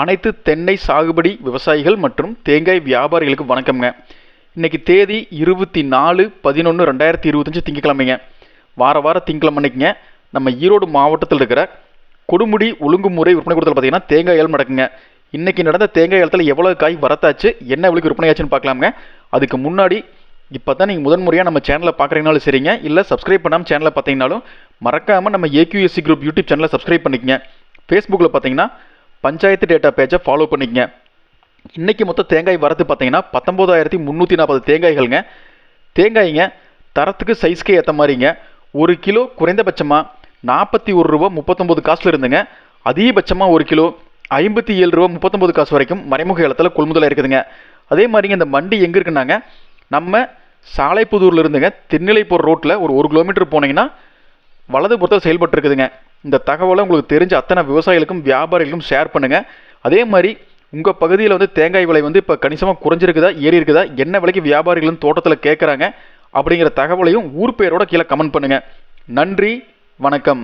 அனைத்து தென்னை சாகுபடி விவசாயிகள் மற்றும் தேங்காய் வியாபாரிகளுக்கு வணக்கம்ங்க. இன்றைக்கி தேதி இருபத்தி நாலு பதினொன்று ரெண்டாயிரத்தி இருபத்தஞ்சி திங்கக்கிழமைங்க வார வார திங்கக்கிழமை அன்னைக்குங்க நம்ம ஈரோடு மாவட்டத்தில் இருக்கிற கொடுமுடி ஒழுங்குமுறை விற்பனை கூடத்தில் பார்த்தீங்கன்னா தேங்காய் ஏலம் நடக்குங்க. இன்றைக்கி நடந்த தேங்காய் ஏலத்தில் எவ்வளோ காய் வரத்தாச்சு என்ன விலைக்கு விற்பனையாச்சுன்னு பார்க்கலாமுங்க அதுக்கு முன்னாடி இப்போ தான் நீங்கள் முதன் முறையாக நம்ம சேனலை பார்க்குறீங்கனாலும் சரிங்க இல்லை சப்ஸ்கிரைப் பண்ணாமல் சேனலை பார்த்தீங்கனாலும் மறக்காமல் நம்ம ஏக்யூஎஸ்சி குரூப் யூடியூப் சேனலை சப்ஸ்கிரைப் பண்ணிக்கங்க. ஃபேஸ்புக்கில் பார்த்தீங்கன்னா பஞ்சாயத்து டேட்டா பேஜை ஃபாலோ பண்ணிக்கங்க. இன்றைக்கி மொத்தம் தேங்காய் வரது பார்த்தீங்கன்னா பத்தொம்போதாயிரத்தி முந்நூற்றி நாற்பது தேங்காய்கள்ங்க. தேங்காய்ங்க தரத்துக்கு சைஸ்க்கு ஏற்ற மாதிரிங்க. ஒரு கிலோ குறைந்தபட்சமாக நாற்பத்தி ஒரு ரூபா முப்பத்தொம்போது காசில் இருந்துங்க. அதிகபட்சமாக ஒரு கிலோ ஐம்பத்தி ஏழு ரூபா முப்பத்தொம்போது காசு வரைக்கும் மறைமுக இடத்துல கொள்முதலாக இருக்குதுங்க. அதே மாதிரிங்க இந்த மண்டி எங்கே இருக்குன்னாங்க? நம்ம சாலைப்புதூரில் இருந்துங்க. தென்னிலைப்பூர் ரோட்டில் ஒரு ஒரு கிலோமீட்டர் போனீங்கன்னா வலது செயல்பட்டுருக்குதுங்க. செயல்பட்டு இருக்குதுங்க இந்த தகவலை உங்களுக்கு தெரிஞ்ச அத்தனை விவசாயிகளுக்கும் வியாபாரிகளுக்கும் ஷேர் பண்ணுங்கள் அதே மாதிரி உங்கள் பகுதியில் வந்து தேங்காய் விலை வந்து இப்போ கணிசமாக குறைஞ்சிருக்குதா ஏறி இருக்குதா என்ன விலைக்கு வியாபாரிகளும் தோட்டத்தில் கேட்குறாங்க அப்படிங்கிற தகவலையும் ஊர் பேரோட கீழே கமெண்ட் பண்ணுங்கள் நன்றி வணக்கம்.